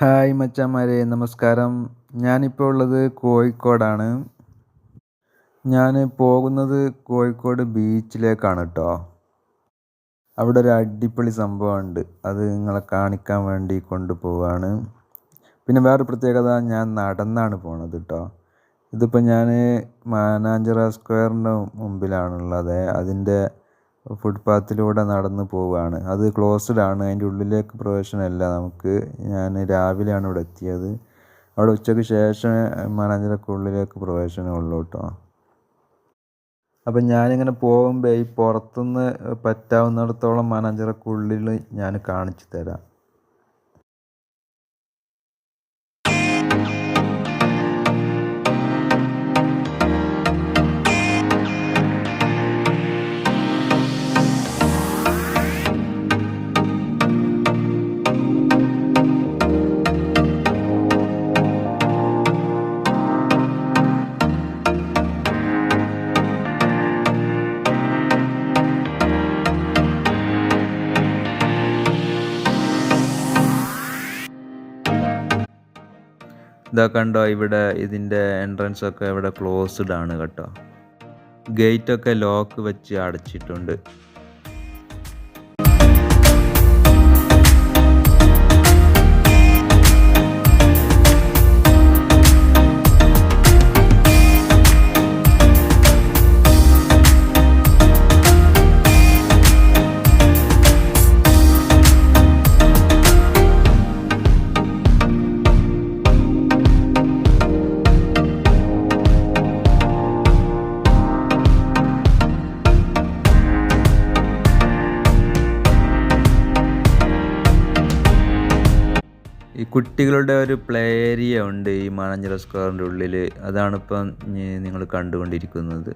Hi മച്ചാമാരെ നമസ്കാരം. ഞാനിപ്പോൾ ഉള്ളത് കോഴിക്കോടാണ്. ഞാൻ പോകുന്നത് കോഴിക്കോട് ബീച്ചിലേക്കാണ് കേട്ടോ അവിടെ ഒരു അടിപൊളി സംഭവമുണ്ട്. അത് നിങ്ങളെ കാണിക്കാൻ വേണ്ടി കൊണ്ടുപോവാണ്. പിന്നെ വേറൊരു പ്രത്യേകത ഞാൻ നടന്നാണ് പോണത് കേട്ടോ ഇതിപ്പോൾ ഞാൻ മാനാഞ്ചിറ സ്ക്വയറിന്റെ മുമ്പിലാണുള്ളത്. അതിന്റെ ഫുട്പാത്തിലൂടെ നടന്ന് പോവുകയാണ്. അത് ക്ലോസ്ഡ് ആണ്. അതിന്റെ ഉള്ളിലേക്ക് പ്രവേശനമില്ല നമുക്ക്. ഞാൻ രാവിലെയാണ് ഇവിടെ എത്തിയത്. അവിടെ ഉച്ചയ്ക്ക് ശേഷം മാനാഞ്ചിറക്ക് ഉള്ളിലേക്ക് പ്രവേശനമുള്ളൂ കേട്ടോ. അപ്പം ഞാനിങ്ങനെ പോകുമ്പോൾ ഈ പുറത്തുനിന്ന് പറ്റാവുന്നിടത്തോളം മാനാഞ്ചിറക്കുള്ളിൽ ഞാൻ കാണിച്ചു തരാം. ഇതാ കണ്ടോ ഇവിടെ ഇതിന്റെ എൻട്രൻസ് ഒക്കെ ഇവിടെ ക്ലോസ്ഡ് ആണ് കേട്ടോ. ഗേറ്റൊക്കെ ലോക്ക് വെച്ച് അടച്ചിട്ടുണ്ട്. കുട്ടികളുടെ ഒരു പ്ലേ ഏരിയ ഉണ്ട് ഈ മാനഞ്ചിറ സ്ക്വയറിന്റെ ഉള്ളിൽ. അതാണിപ്പം നിങ്ങൾ കണ്ടുകൊണ്ടിരിക്കുന്നത്.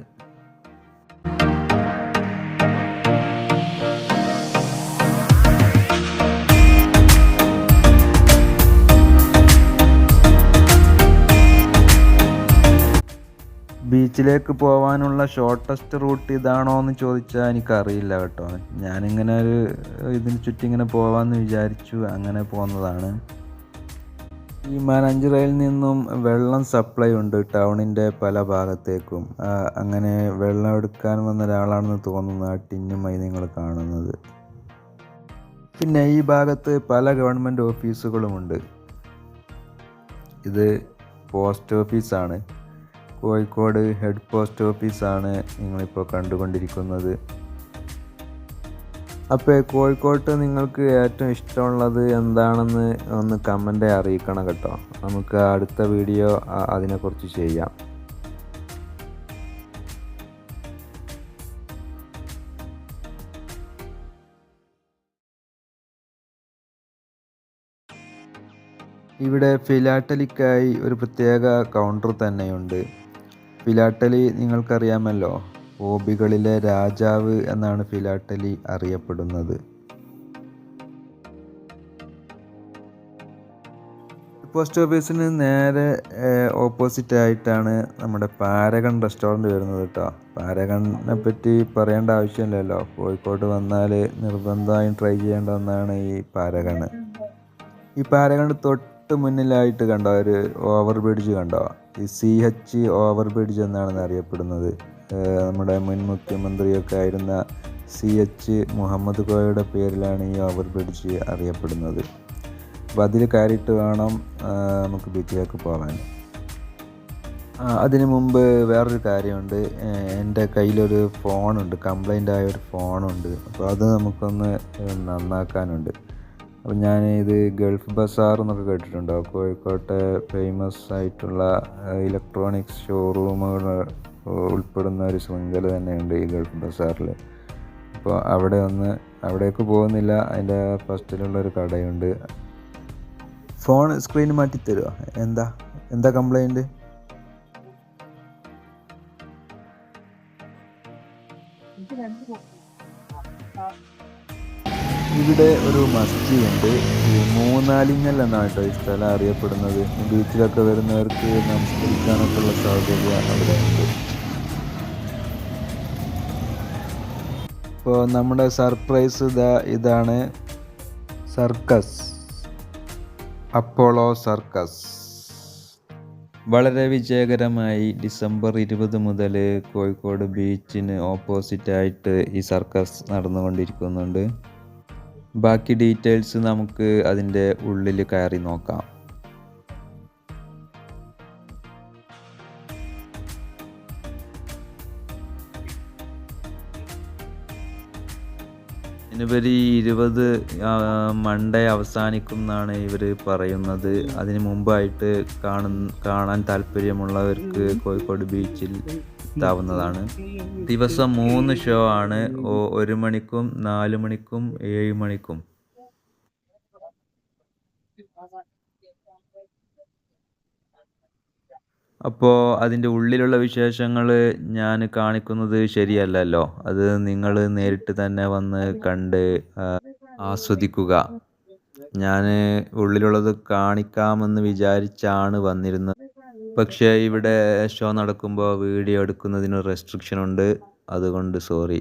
ബീച്ചിലേക്ക് പോകാനുള്ള ഷോർട്ടസ്റ്റ് റൂട്ട് ഇതാണോ എന്ന് ചോദിച്ചാൽ എനിക്കറിയില്ല കേട്ടോ. ഞാനിങ്ങനെ ഒരു ഇതിന് ചുറ്റും ഇങ്ങനെ പോകാമെന്ന് വിചാരിച്ചു അങ്ങനെ പോകുന്നതാണ് ഈ മാനാഞ്ചിറയിൽ നിന്നും വെള്ളം സപ്ലൈ ഉണ്ട് ടൗണിന്റെ പല ഭാഗത്തേക്കും. അങ്ങനെ വെള്ളം എടുക്കാൻ വന്ന ഒരാളാണെന്ന് തോന്നുന്നു ടിന്നുമായി നിങ്ങൾ കാണുന്നത്. പിന്നെ ഈ ഭാഗത്ത് പല ഗവൺമെന്റ് ഓഫീസുകളുമുണ്ട് ഇത് പോസ്റ്റ് ഓഫീസാണ് കോഴിക്കോട് ഹെഡ് പോസ്റ്റ് ഓഫീസാണ് നിങ്ങളിപ്പോൾ കണ്ടുകൊണ്ടിരിക്കുന്നത്. അപ്പോൾ കോഴിക്കോട്ട് നിങ്ങൾക്ക് ഏറ്റവും ഇഷ്ടമുള്ളത് എന്താണെന്ന് ഒന്ന് കമന്റ് അറിയിക്കണം കേട്ടോ. നമുക്ക് അടുത്ത വീഡിയോ അതിനെക്കുറിച്ച് ചെയ്യാം. ഇവിടെ ഫിലാട്ടലിക്കായി ഒരു പ്രത്യേക കൗണ്ടർ തന്നെയുണ്ട്. ഫിലാട്ടലി നിങ്ങൾക്കറിയാമല്ലോ ഹോബികളിലെ രാജാവ് എന്നാണ് ഫിലാട്ടലി അറിയപ്പെടുന്നത്. പോസ്റ്റ് ഓഫീസിന് നേരെ ഓപ്പോസിറ്റ് ആയിട്ടാണ് നമ്മുടെ പാരഗൺ റെസ്റ്റോറന്റ് വരുന്നത് കേട്ടോ. പാരഗണിനെ പറ്റി പറയേണ്ട ആവശ്യമില്ലല്ലോ. കോഴിക്കോട് വന്നാൽ നിർബന്ധമായും ട്രൈ ചെയ്യേണ്ട ഒന്നാണ് ഈ പാരഗണ്. ഈ പാരഗണ്ട് തൊട്ട് മുന്നിലായിട്ട് കണ്ടോ? ഒരു ഓവർ ബ്രിഡ്ജ് കണ്ടോ? ഈ സി എച്ച് ഓവർ ബ്രിഡ്ജ് എന്നാണ് അറിയപ്പെടുന്നത്. നമ്മുടെ മുൻ മുഖ്യമന്ത്രിയൊക്കെ ആയിരുന്ന സി എച്ച് മുഹമ്മദ് കോയയുടെ പേരിലാണ് ഈ ഓവർ ബ്രിഡ്ജ് അറിയപ്പെടുന്നത്. അപ്പോൾ അതിൽ കയറിയിട്ട് വേണം നമുക്ക് ബീച്ചിലേക്ക് പോകാൻ. അതിനു മുമ്പ് വേറൊരു കാര്യമുണ്ട്. എന്റെ കയ്യിലൊരു ഫോണുണ്ട് കംപ്ലൈന്റ് ആയ ഒരു ഫോണുണ്ട്. അപ്പോൾ അത് നമുക്കൊന്ന് നന്നാക്കാനുണ്ട്. അപ്പോൾ ഞാൻ ഇത് ഗൾഫ് ബസാർ എന്നൊക്കെ കേട്ടിട്ടുണ്ടോ? കോഴിക്കോട്ടെ ഫേമസ് ആയിട്ടുള്ള ഇലക്ട്രോണിക്സ് ഷോറൂമുകൾ ഉൾപ്പെടുന്ന ഒരു ശൃംഖല തന്നെയുണ്ട് ഈ ഗൾഫ് ബസാറിൽ. അപ്പോൾ അവിടെ ഒന്ന് അവിടേക്ക് പോകുന്നില്ല. അതിന്റെ ഫസ്റ്റിലുള്ളൊരു കടയുണ്ട്. ഫോൺ സ്ക്രീൻ മാറ്റി തരുമോ എന്താ എന്താ കംപ്ലൈന്റ്? ഇവിടെ ഒരു മസ്ജിദ് ഉണ്ട് മൂന്നാലിങ്ങൽ എന്നാണ് ഈ സ്ഥലം അറിയപ്പെടുന്നത്. ബീച്ചിലൊക്കെ വരുന്നവർക്ക് നമസ്കരിക്കാനൊക്കെ ഉള്ള സൗകര്യം അവിടെ ഉണ്ട്. ഇപ്പോൾ നമ്മുടെ സർപ്രൈസ് ഇതാ ഇതാണ് സർക്കസ്. Apollo circus. വളരെ വിജയകരമായി ഡിസംബർ ഇരുപത് മുതൽ കോഴിക്കോട് ബീച്ചിന് ഓപ്പോസിറ്റായിട്ട് ഈ സർക്കസ് നടന്നുകൊണ്ടിരിക്കുന്നുണ്ട്. ബാക്കി ഡീറ്റെയിൽസ് നമുക്ക് അതിന്റെ ഉള്ളിൽ കയറി നോക്കാം. ജനുവരി ഇരുപത് മൺഡേ അവസാനിക്കും എന്നാണ് ഇവർ പറയുന്നത്. അതിന് മുമ്പായിട്ട് കാണുന്ന കാണാൻ താല്പര്യമുള്ളവർക്ക് കോഴിക്കോട് ബീച്ചിൽ എത്താവുന്നതാണ്. ദിവസം മൂന്ന് ഷോ ആണ്. ഒരു മണിക്കും നാല് മണിക്കും ഏഴ് മണിക്കും. അപ്പോൾ അതിന്റെ ഉള്ളിലുള്ള വിശേഷങ്ങൾ ഞാൻ കാണിക്കുന്നത് ശരിയല്ലല്ലോ. അത് നിങ്ങൾ നേരിട്ട് തന്നെ വന്ന് കണ്ട് ആസ്വദിക്കുക. ഞാൻ ഉള്ളിലുള്ളത് കാണിക്കാമെന്ന് വിചാരിച്ചാണ് വന്നിരുന്നത്. പക്ഷേ ഇവിടെ ഷോ നടക്കുമ്പോൾ വീഡിയോ എടുക്കുന്നതിന് റെസ്ട്രിക്ഷൻ ഉണ്ട്. അതുകൊണ്ട് സോറി